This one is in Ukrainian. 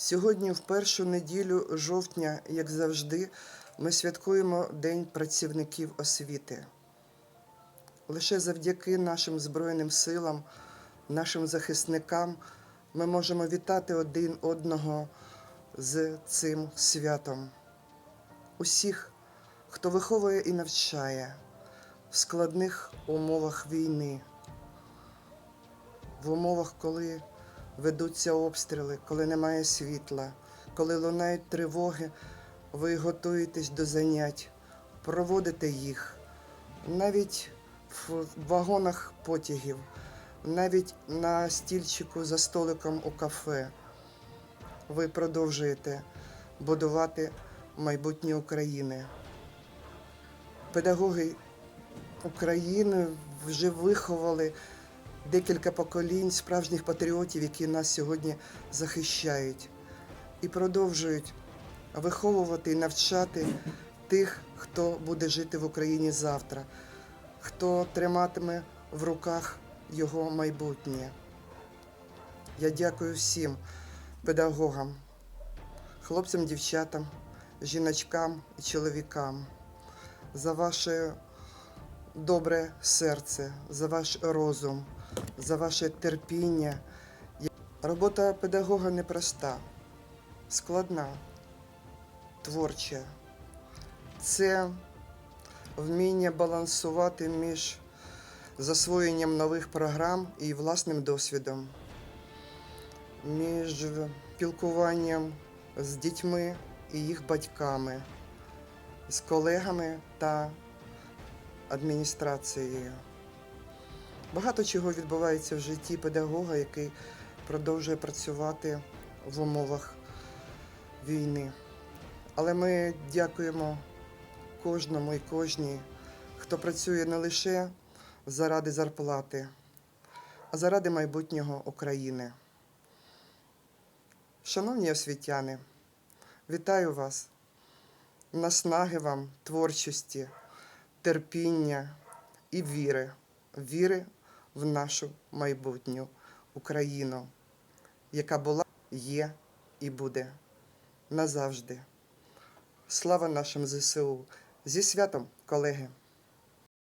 Сьогодні, в першу неділю жовтня, як завжди, ми святкуємо День працівників освіти. Лише завдяки нашим Збройним силам, нашим захисникам ми можемо вітати один одного з цим святом. Усіх, хто виховує і навчає в складних умовах війни, в умовах, коли ведуться обстріли, коли немає світла, коли лунають тривоги, ви готуєтесь до занять, проводите їх навіть в вагонах потягів, навіть на стільчику за столиком у кафе. Ви продовжуєте будувати майбутнє України. Педагоги України вже виховали декілька поколінь справжніх патріотів, які нас сьогодні захищають, і продовжують виховувати і навчати тих, хто буде жити в Україні завтра, хто триматиме в руках його майбутнє. Я дякую всім педагогам, хлопцям, дівчатам, жіночкам і чоловікам за ваше добре серце, за ваш розум, за ваше терпіння. Робота педагога непроста, складна, творча. Це вміння балансувати між засвоєнням нових програм і власним досвідом, між спілкуванням з дітьми і їх батьками, з колегами та адміністрацією. Багато чого відбувається в житті педагога, який продовжує працювати в умовах війни. Але ми дякуємо кожному і кожній, хто працює не лише заради зарплати, а заради майбутнього України. Шановні освітяни, вітаю вас, наснаги вам, творчості, терпіння і віри, віри в нашу майбутню Україну, яка була, є і буде назавжди. Слава нашим ЗСУ! Зі святом, колеги!